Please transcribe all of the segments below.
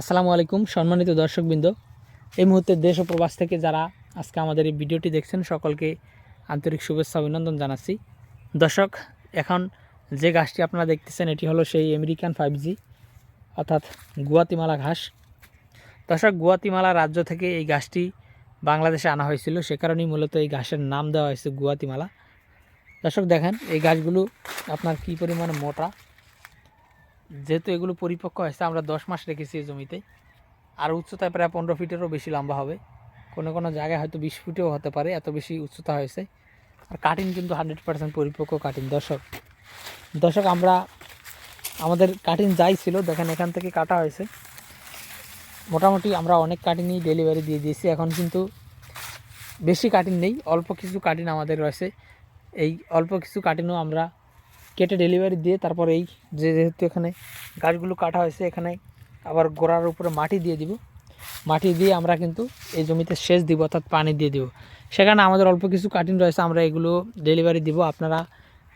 আসসালামু আলাইকুম সম্মানিত দর্শকবৃন্দ। এই মুহূর্তে দেশ ও প্রবাস থেকে যারা আজকে আমাদের এই ভিডিওটি দেখছেন, সকলকে আন্তরিক শুভেচ্ছা অভিনন্দন জানাচ্ছি। দর্শক, এখন যে গাছটি আপনারা দেখতেছেন, এটি হলো সেই আমেরিকান ফাইভ জি, অর্থাৎ গুয়াতিমালা ঘাস। দর্শক, গুয়াতিমালা রাজ্য থেকে এই গাছটি বাংলাদেশে আনা হয়েছিল। সে কারণেই মূলত এই ঘাসের নাম দেওয়া হয়েছে গুয়াতিমালা। দর্শক, দেখেন, এই গাছগুলো আপনার কী পরিমাণে মোটা যেহেতু এগুলো পরিপক্ক হয়েছে, আমরা দশ মাস রেখেছি এই জমিতে। আর উচ্চতায় প্রায় পনেরো ফিটেরও বেশি লম্বা হবে। কোনো কোনো জায়গায় হয়তো বিশ ফিটেও হতে পারে, এত বেশি উচ্চতা হয়েছে। আর কাটিং কিন্তু হান্ড্রেড পার্সেন্ট পরিপক্ক কাটিং দর্শক। দর্শক, আমরা আমাদের কাটিং যাই ছিল, দেখেন এখান থেকে কাটা হয়েছে। মোটামুটি আমরা অনেক কাটিংই ডেলিভারি দিয়ে দিয়েছি, এখন কিন্তু বেশি কাটিং নেই, অল্প কিছু কাটিং আমাদের রয়েছে। এই অল্প কিছু কাটিংও আমরা কেটে ডেলিভারি দিয়ে তারপর এই যে যেহেতু এখানে গাছগুলো কাটা হয়েছে, এখানে আবার গোড়ার উপরে মাটি দিয়ে দিব। মাটি দিয়ে আমরা কিন্তু এই জমিতে সেচ দিব, অর্থাৎ পানি দিয়ে দিব। সেখানে আমাদের অল্প কিছু কাটিং রয়েছে, আমরা এগুলো ডেলিভারি দিব। আপনারা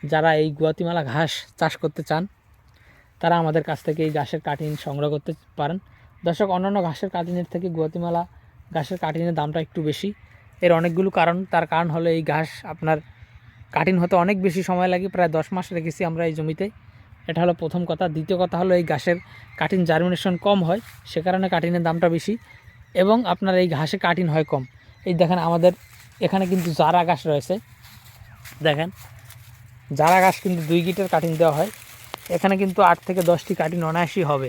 যারা এই গুয়াতিমালা ঘাস চাষ করতে চান, তারা আমাদের কাছ থেকে এই ঘাসের কাটিং সংগ্রহ করতে পারেন। দর্শক, অন্যান্য ঘাসের কাটিংয়ের থেকে গুয়াতিমালা ঘাসের কাটিংয়ের দামটা একটু বেশি। এর অনেকগুলো কারণ, তার কারণ হলো এই ঘাস আপনার কাটিং হতে অনেক বেশি সময় লাগে, প্রায় দশ মাস রেখেছি আমরা এই জমিতে। এটা হলো প্রথম কথা। দ্বিতীয় কথা হলো এই ঘাসের কাটিং জার্মিনেশন কম হয়, সে কারণে কাটিংয়ের দামটা বেশি এবং আপনার এই ঘাসে কাটিং হয় কম। এই দেখেন আমাদের এখানে কিন্তু জারা ঘাস রয়েছে। দেখেন, জারা ঘাস কিন্তু দুই গিটের কাটিং দেওয়া হয়। এখানে কিন্তু আট থেকে দশটি কাটিং অনায়াসই হবে।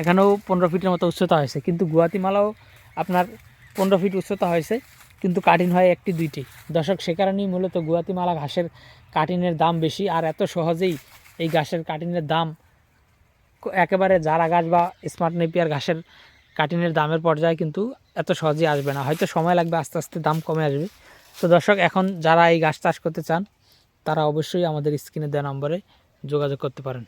এখানেও পনেরো ফিটের মতো উচ্চতা হয়েছে। কিন্তু গুয়াতিমালাও আপনার পনেরো ফিট উচ্চতা হয়েছে। কিন্তু কাটিং হয় একটি, দুইটি। দর্শক, সে কারণেই মূলত গুয়াতিমালা ঘাসের কাটিংয়ের দাম বেশি, আর এত সহজেই এই ঘাসের কাটিংয়ের দাম একেবারে জারা গাছ বা স্মার্ট নেপিয়ার ঘাসের কাটিংয়ের দামের পর্যায়ে কিন্তু এত সহজেই আসবে না। হয়তো সময় লাগবে, আস্তে আস্তে দাম কমে আসবে। তো দর্শক, এখন যারা এই গাছ চাষ করতে চান, তারা অবশ্যই আমাদের স্ক্রিনে দেওয়া নম্বরে যোগাযোগ করতে পারেন।